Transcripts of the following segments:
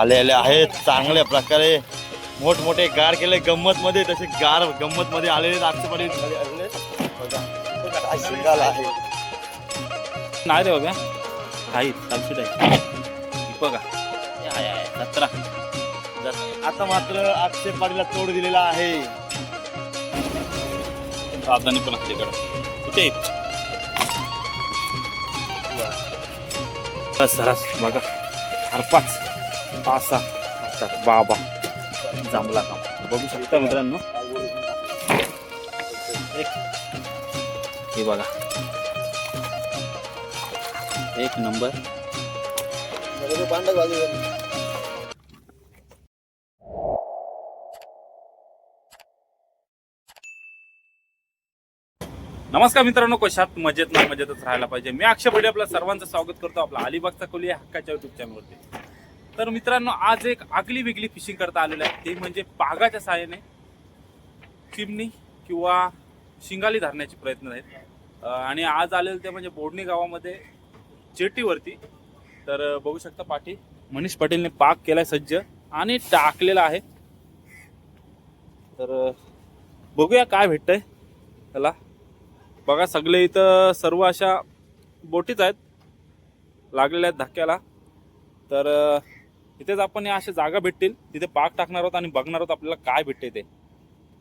आलेले आहेत. चांगल्या प्रकारे मोठमोठे गार केले. गंमत मध्ये तसे गार गंमत मध्ये आलेले आलेले बघा बघा. शिंगाला आहे. नाही रे बाबा काही चालशीट आहे बघा जत्रा. जत- आता मात्र अक्षय पाटीलला तोड दिलेला आहे. राजधानी पण आपल्याकडं कुठे? बस सरस बघा. चार पाच. पाच सहा बाबा. जमला काम बघू शकता मित्रांनो. एक. हे बघा. एक नंबर. नमस्कार मित्रांनो कशात मजेत ना मजेतच राहायला पाहिजे. मी अक्षय पडे आपलं सर्वांचं स्वागत करतो आपला अलिबागचा कोली हक्काच्या युट्यूब चॅनलवरती तर मित्रांनो आज एक आगली वेगळी फिशिंग करता आलेलं आहे. ते म्हणजे पागाच्या सहाय्याने चिमणी किंवा शिंगाली धरण्याचे प्रयत्न आहेत. आणि आज आलेलं ते म्हणजे बोडणी गावामध्ये जेटीवरती. तर बघू शकता पाठी मनीष पाटीलने पाक केलाय सज्ज आणि टाकलेला आहे. तर बघूया काय भेटतंय. त्याला बघा सगळे इथं सर्व अशा बोटीच आहेत. लागलेल्या आहेत धक्क्याला. तर इथेच आपण या अशा जागा भेटतील तिथे पाक टाकणार आहोत आणि बघणार आहोत आपल्याला काय भेटते ते.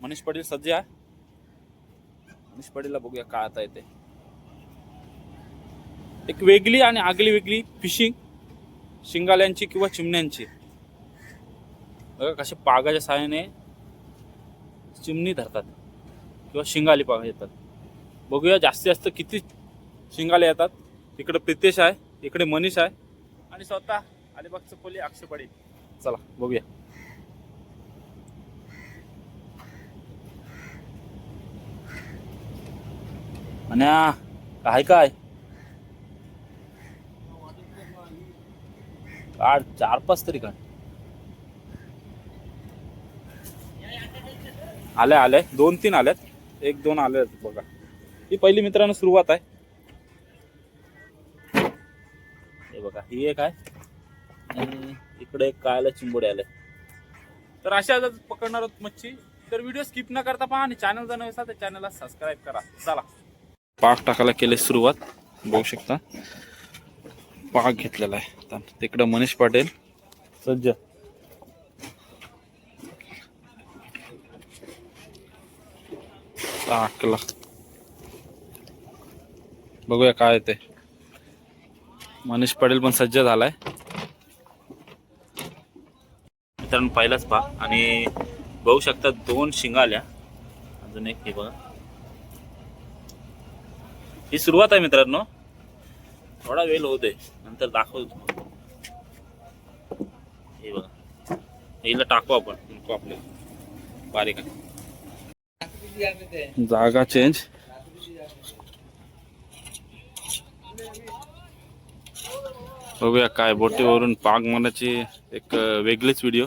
मनीष पाटील सज्ज आहे. मनीष पाटीलला बघूया काय आता येते एक वेगळी आणि आगली वेगळी फिशिंग शिंगाल्यांची किंवा चिमण्यांची. बघा कसे पागाच्या सहाय्याने चिमणी धरतात किंवा शिंगाली पाग येतात. बघूया जास्तीत जास्त किती शिंगाले येतात. इकडे प्रितेश आहे इकडे मनीष आहे. आणि स्वतः अलिबागचं पोली अक्षय पाटील चला बघूया. आणि काय काय? काढ चार पाच तरी काढ आले आले. दोन तीन आल्यात एक दोन आले बघा. ही पहिली मित्रांनो सुरुवात आहे. हे बघा ही एक आहे. आणि इकडे एक कायला चिंबोडे आले. तर अशा जर पकडणार आहोत मच्छी तर व्हिडिओ स्किप न करता पहा आणि चॅनल जर नव्हे तर चॅनलला सबस्क्राईब करा. चला. पाक टाकायला केले सुरुवात. बघू शकता. पाक घेतलेला आहे. तिकडं मनीष पाटील. सज्ज. टाकला. बघूया काय ते. मनीष पाटील पण सज्ज झालाय. मित्रांनो पहिलाच पहा. आणि बघू शकता दोन शिंगा आल्या अजून एक हे बघा. ही सुरुवात आहे मित्रांनो. थोडा वेळ होते नंतर दाखवतो हे बघा. हिला टाकू आपण. आपल्या बारीक जागा चेंज बघूया काय बोटीवरून पाग मारण्याची एक वेगळीच व्हिडिओ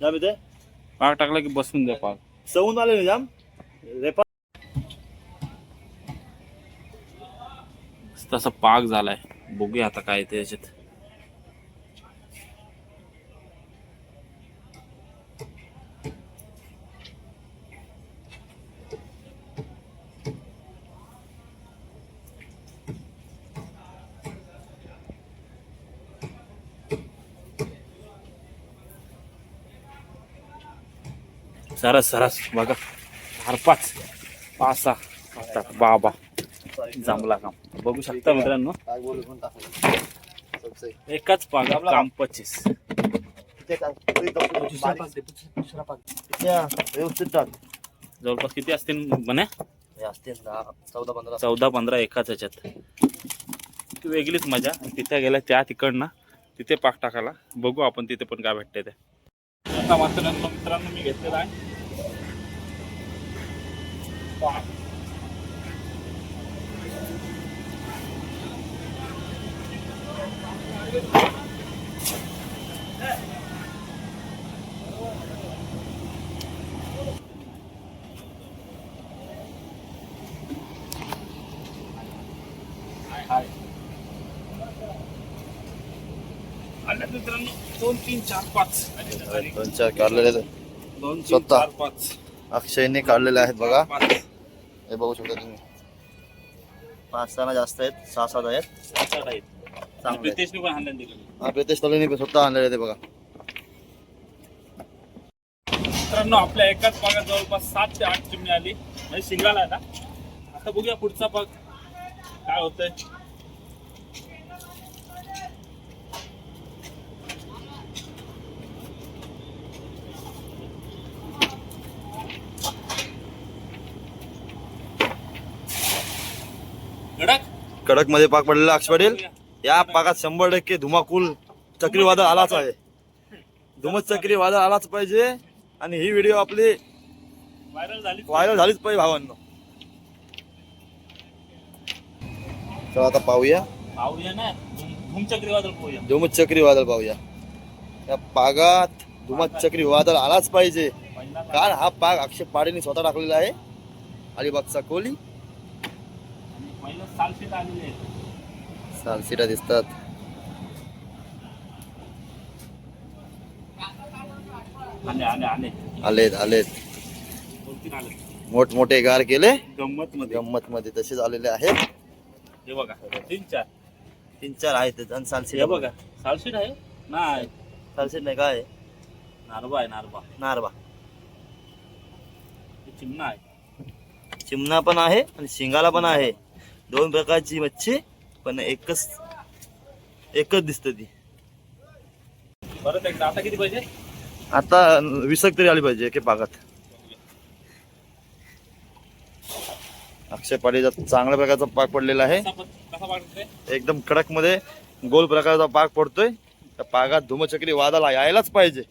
जाम इथे पाग टाकला की बसून द्या पाग सवून आले ना जाम? रेपा तसा पाक झालाय. बघूया आता काय ते याच्यात सरस सरस बघा. चार पाच पाच सहा असतात बाबा. जमला काम. बघू शकता मित्रांनो. एकाच पाग काम पच्चीस. व्यवस्थित जवळपास किती असतील म्हणे? हे असतील चौदा पंधरा चौदा पंधरा एकाच ह्याच्यात ती वेगळीच मजा. तिथे गेल्या त्या तिकडनं. तिथे पाक टाकायला. बघू आपण तिथे पण काय भेटते ते. आता मात्र मित्रांनो मी घेतलेला आहे. Bye. दोन तीन चार पाच दोन चार काढलेले पाच. अक्षयने काढलेले आहेत बघा. हे बघू शकता तुम्ही. पाच सहा जास्त आहेत सहा सात आहेत. सात आहेत चांगले आहेत. प्रितेशने पण हाणलं दिलं हा प्रितेश तलेने स्वतः आणलेले ते बघा. मित्रांनो आपल्या एकाच पागात जवळपास सात ते आठ चिमणी आली. म्हणजे शिंगाला आहे ना. आता बघूया पुढचा पाग काय होतंय? कडकमध्ये पाक पडलेला अक्ष पाटील. या पाकात शंभर टक्के धुमाकूल चक्रीवादळ आलाच आहे. धुमत चक्रीवादळ आलाच पाहिजे. आणि ही व्हिडिओ आपली व्हायरल झाली व्हायरल झालीच पाहिजे भावांनो. चला आता पाहूया. पाहूया ना. धूम चक्रीवादळ पाहूया. धुमत चक्रीवादळ पाहूया. या पागात धुमत चक्रीवादळ आलाच पाहिजे. कारण हा पाग अक्षय पाडीने स्वतः टाकलेला आहे. अलिबागचा कोली सालसीटा दिसतात. आले आले आले. आलेत आलेत. मोठमोठे गार केले. गंमत मध्ये गंमत मध्ये तसेच आलेले आहेत. हे बघा तीन चार. तीन चार आहेत आणि सालसीट हे बघा सालशीट आहे? नाही. सालसीट नाही काय? नारबा आहे नारबा. नारबा. हे चिमणा आहे. चिमणा पण आहे आणि शिंगाला पण आहे. दोन प्रकारची मच्छी पण एकच एकच दिसत ती. परत एकदा. आता किती पाहिजे? आता विसक तरी आली पाहिजे एके पागात अक्षय पाडीचा चांगल्या प्रकारचा पाक पडलेला आहे. एकदम कडकमध्ये गोल प्रकारचा पाक पडतोय. त्या पागात धुमचक्री वादाला यायलाच पाहिजे.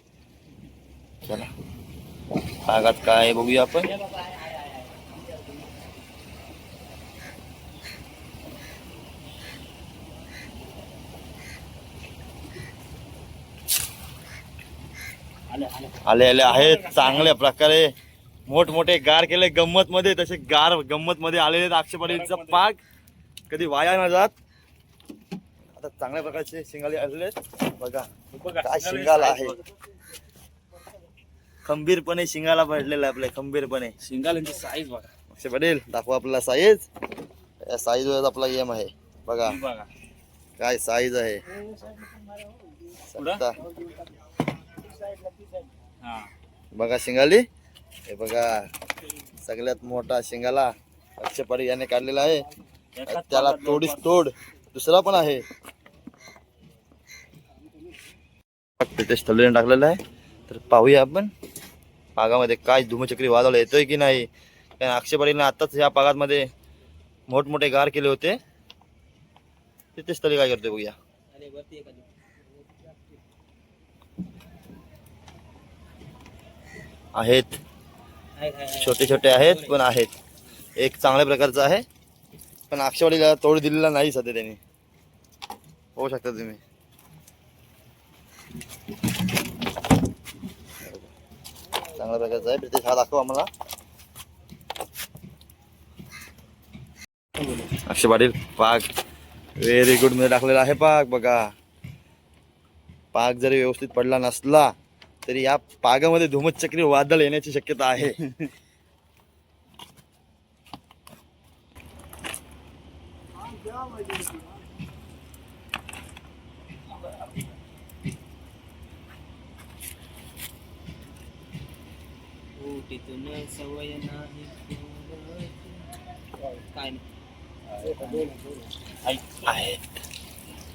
चला. पागात काय बघूया आपण. आले आले आले आले आहेत चांगल्या प्रकारे. मोठमोठे गार केले गंमत मध्ये तसे गार गंमत मध्ये आलेले अक्षपाडीचा पाक. कधी वाया न जात. आता चांगल्या प्रकारचे शिंगाले आलेले. बघा काय शिंगाला आहे. खंबीरपणे शिंगाला पडलेला आहे आपल्या खंबीरपणे. शिंगाल्यांची साईज बघा. अक्षय पटेल दाखवा आपला साईज या साईज वर आपला गेम आहे. बघा. बघा. काय साईज आहे. बघा शिंगाली. हे बघा सगळ्यात मोठा शिंगाला अक्षय पाटील याने काढलेला आहे. त्याला तोडीस तोड दुसरा पण आहे. तिथे स्थलीने टाकलेलं आहे. तर पाहूया आपण. पागामध्ये काय धुमचक्री वाजवला येतोय की नाही? कारण अक्षय पाटीलने आताच ह्या पागामध्ये मोठमोठे गार केले होते. तिथे स्थळी काय करतोय बघूया. आहेत. छोटे छोटे आहेत पण आहेत. एक चांगल्या प्रकारचं आहे. पण अक्षवाडीला तोड दिलेला नाही सध्या त्यांनी. होऊ शकता तुम्ही. चांगल्या प्रकारचा आहे. प्रितेश हा दाखव आम्हाला. अक्षय पाटील पाक व्हेरी गुडमध्ये टाकलेला आहे पाक. बघा. पाक जरी व्यवस्थित पडला नसला तरी या पागामध्ये धुमत चक्री वादळ येण्याची शक्यता आहे.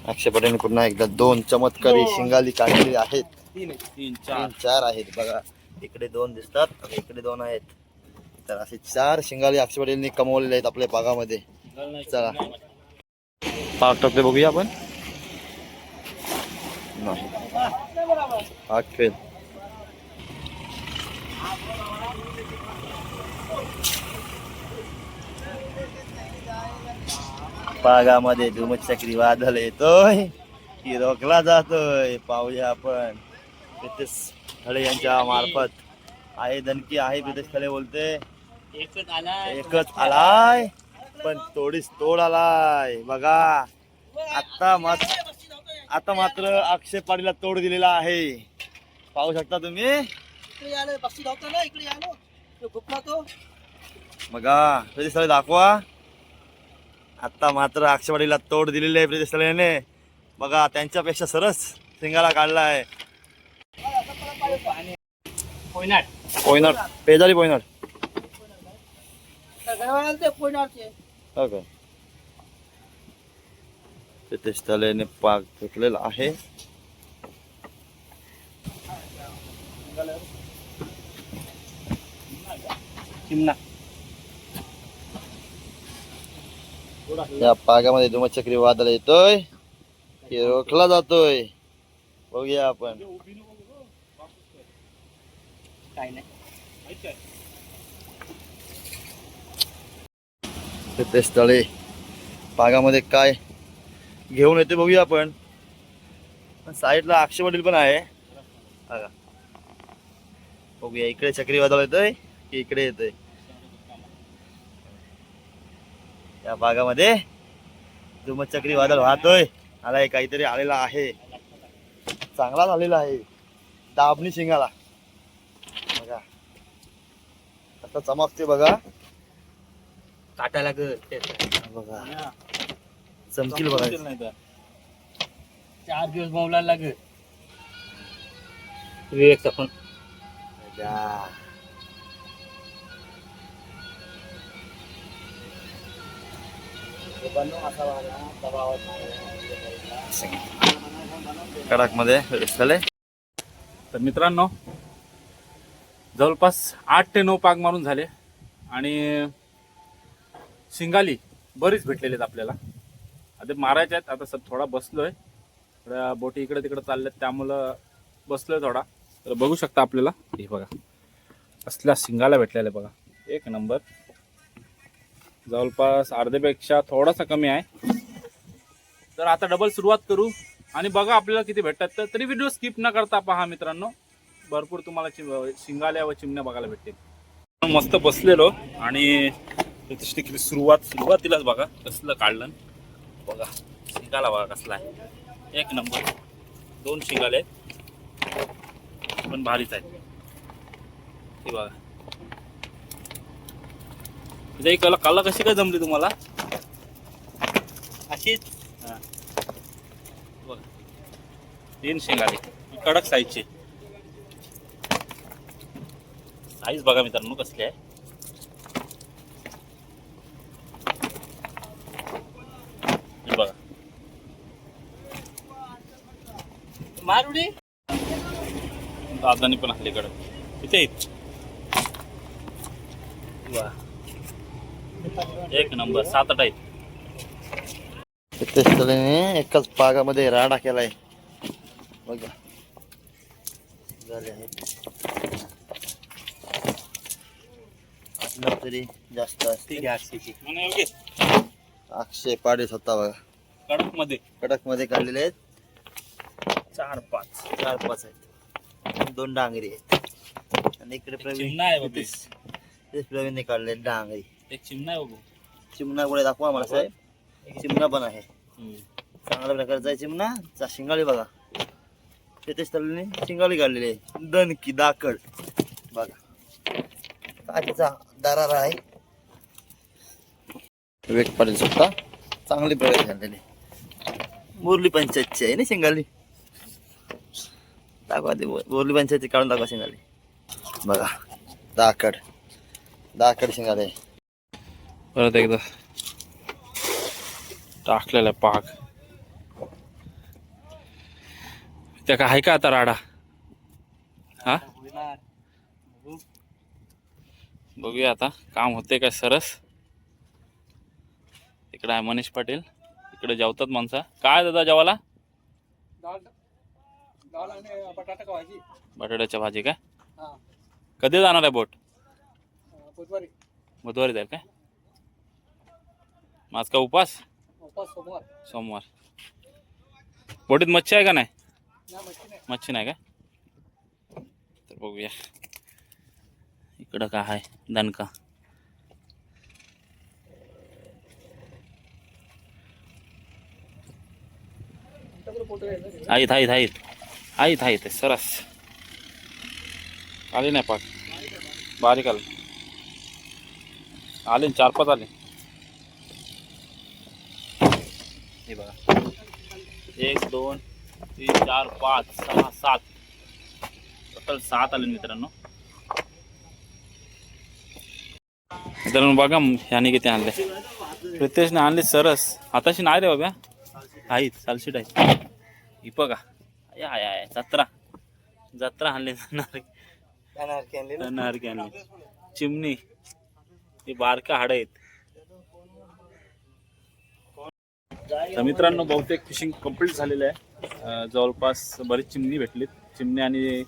अक्षय पटेलने पुन्हा एकदा दोन चमत्कारी शिंगाली काढलेली आहेत. तीन तीन चार. चार आहेत. बघा इकडे दोन दिसतात आणि इकडे दोन आहेत. तर असे चार शिंगाली अक्षय पटेलने कमवलेले आहेत आपल्या पागामध्ये चला. पाक टाकते बघूया आपण. नाही. पाक फेल पागामध्ये धुमचक्री वादळ येतोय. की रोखला जातोय. पाहूया आपण. प्रितेश खळे यांच्या मार्फत. आहे धनकी आहे प्रितेश खळे बोलते. एकच आला एकच आलाय. पण तोडीस तोड आलाय. बघा. आता मत आता मात्र अक्षय पाटीलला तोड दिलेला आहे. पाहू शकता तुम्ही? बघा. प्रतिस्थळे दाखवा. आता मात्र अक्षय पाटीलला तोड दिलेली आहे प्रतिस्थळेने बघा त्यांच्यापेक्षा सरस सिंगाला काढला आहे पोयनाट पोयनट पेजारी गडवाला ते पोयनाटचे हो का? पाक फेकलेला आहे. चिमणा. या पागामध्ये धुमचक्री वादळ येतोय. रोखला जातोय. बघूया आपण. काय नाही. ते स्थळे भागामध्ये काय घेऊन येते बघूया आपण. पण साईडला अक्षय वडील पण आहे. बघा. बघूया इकडे चक्रीवादळ येतोय की इकडे येतोय? या भागामध्ये धुमचक्री चक्रीवादळ वाहतोय. आलाय काहीतरी आलेला आहे. चांगला झालेला आहे. दाबणी शिंगाला बघा आता चमकते बघा. काटा लागत बघा. चमकील बघा. चार दिवस मावला लागत विवेक पण बघा. कडकमध्ये तर मित्रांनो जवळपास आठ ते नऊ पाग मारून झाले. आणि शिंगाली बरीच भेटलेली आहेत आपल्याला. आता मारायच्या आहेत. आता सर थोडा बसलो आहे थोड्या बोटी इकडे तिकडे चालल्यात. त्यामुळं बसलो आहे थोडा. तर बघू शकता आपल्याला. हे बघा. असल्या शिंगाला भेटलेल्या आहे बघा. एक नंबर. जवळपास अर्धेपेक्षा थोडासा कमी आहे. तर आता डबल सुरुवात करू. आणि बघा आपल्याला किती भेटतात. तर तरी व्हिडिओ स्किप न करता पहा मित्रांनो. भरपूर तुम्हाला चि- शिंगाल्या व चिमण्या बघायला भेटतील. मस्त बसलेलो आणि प्रतिष्ठे केली सुरुवात सुरुवातीलाच बघा कसलं काढलं. बघा शिंगाला बघा कसला आहे. एक नंबर. दोन शिंगाले आहेत. पण भारीच आहेत. हे बघा. म्हणजे कला कला कशी काय जमली तुम्हाला? अशीच? हा. बघा. तीन शेंगाले. कडक साईजचे साईज बघा मित्रांनो कसली आहे. बघा. मारुडी? दादानी पण हल्ली कडक. इथे वा. एक नंबर सात आठ आहेत. एकाच पागामध्ये राडा केलाय. बघा. झाले आपलं तरी जास्त असते. अक्षय पाडे स्वतः बघा. कडकमध्ये कडकमध्ये काढलेले आहेत. चार पाच. चार पाच आहेत. दोन डांगरी आहेत. आणि इकडे प्रवीण काढले डांगरी. एक चिमणा आहे बघू. चिमणा पुढे दाखवा मला साहेब. चिमणा. पण आहे. चांगल्या प्रकारचा आहे चिमणा. चा शिंगाळी बघा. तेथेच तरुणी शिंगाळी काढलेली आहे दणकी दाकड बघा. काय त्याचा दरारा आहे. विवेक पाटील सुद्धा चांगली प्रगती झालेली. बोरली पंचायतची आहे ना शिंगाली? दाखवा ते बोरली पंचायतची काढून दाखवा शिंगाली. बघा दाकड दाकड शिंगाले. परत एकदा. टाकलेला पाक. त्या का आहे का आता राडा? हा. बघूया आता काम होते काय सरस. इकडे आहे मनीष पाटील. इकडे जेवतात माणसा. काय दादा जेवाला का बटाट्याच्या भाजी काय कधी जाणार आहे बोट? बुधवारी बुधवारी जाईल काय? माझ का उपास? सोमवार. सोमवार बोटीत मच्छी आहे का नाही? नाही मच्छी नाही. मच्छी नाही का? तर बघूया. इकडं काय आहे दणका आहेत आहेत आहेत आहेत आहेत सरस. आले नाही पाक. बारीक आले. आले चार पाच आले. एक, दोन, तीन, चार, पाच, सहा, सात. टोटल सात आले मित्रांनो. मित्रांनो बघा ह्याने किती आणले. प्रितेशने आणले सरस. आताशी नाही रे बाबा. आहेत सालशीट आहेत ही बघा. आय आय जत्रा. जत्रा आणली आणली? चिमणी. ही बारका हाड आहेत. तर मित्रांनो बहुतेक फिशिंग कंप्लीट झालेलं आहे. जवळपास बरीच चिमणी भेटलीत. चिमणी आणि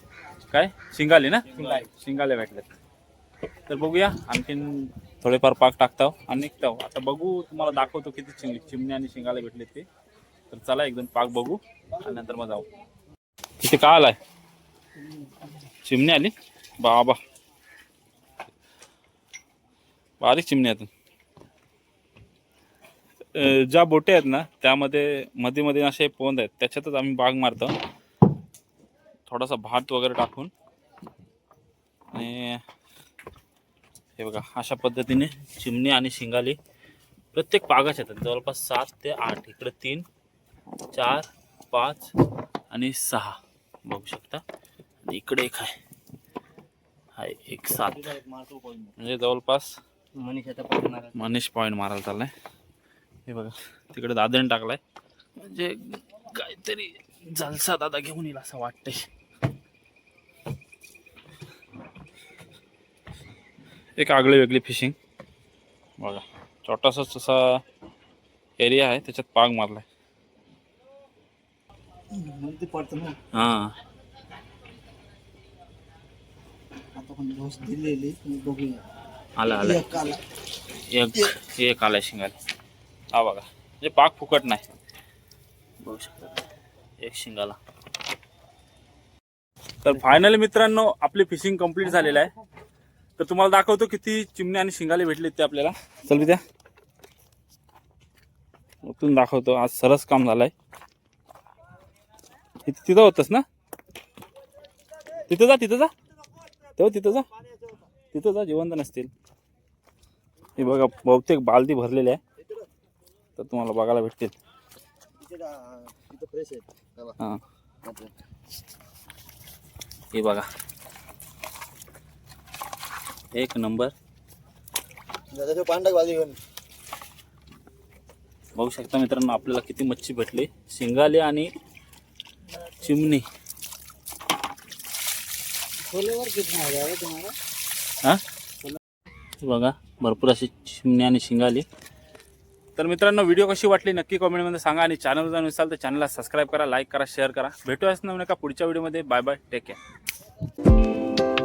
काय? शिंगाले ना? शिंगाले. भेटलेत तर बघूया. आणखीन थोडेफार पाक टाकताव आणि निघताव. आता बघू तुम्हाला दाखवतो किती चिमणी चिमणी आणि शिंगाला भेटले ते. तर चला एकदम पाक बघू आणि नंतर मग जाऊ. तिथे का आलाय चिमणी आली? बाबा. बारीक चिमणी आहेत ज्या बोटे आहेत ना त्यामध्ये मध्ये मध्ये असे पोंद आहेत त्याच्यातच आम्ही बाग मारतो. थोडासा भात वगैरे टाकून. आणि हे बघा अशा पद्धतीने चिमणी आणि शिंगाली प्रत्येक पागाच येतात. जवळपास सात ते आठ इकडे तीन चार पाच आणि सहा. बघू शकता. आणि इकडे एक आहे. हाय एक सात. म्हणजे जवळपास मनीष पॉईंट मारायला चाललाय. हे बघा तिकडे दादन टाकलाय. म्हणजे काहीतरी जलसा दादा घेऊन येईल असं वाटतंय. एक आगळी वेगळी फिशिंग बघा छोटासा तसा एरिया आहे त्याच्यात पाग मारलाय. हा. आला आला. एक. एक आलाय शिंगाला. हा बघा म्हणजे पाक फुकट नाही. बघू शकता. एक शिंगाला. तर फायनली मित्रांनो आपली फिशिंग कंप्लीट झालेलं आहे. तर तुम्हाला दाखवतो किती चिमणे आणि शिंगाले भेटले ते आपल्याला. चल विद्या. उतरून दाखवतो. आज सरस काम झालंय. तिथं होतस ना? तिथं जा तिथं जा. तेव्हा तिथं जा. तिथं जा जिवंत नसतील. हे बघा बहुतेक बालदी भरलेली आहे. तर तुम्हाला बघायला भेटतील. हां. हे बघा. एक नंबर. बघू शकता मित्रांनो आपल्याला किती मच्छी भेटली. शिंगाले आणि चिमणी. हा? बघा भरपूर अशी चिमणी आणि शिंगाली. तर मित्रांनो व्हिडिओ कशी वाटली नक्की कमेंटमध्ये सांगा आणि चॅनल जर नसाल तर चॅनलला सबस्क्राईब करा लाईक करा शेअर करा. भेटूयाच नवीन एका पुढच्या व्हिडिओमध्ये. Bye bye take care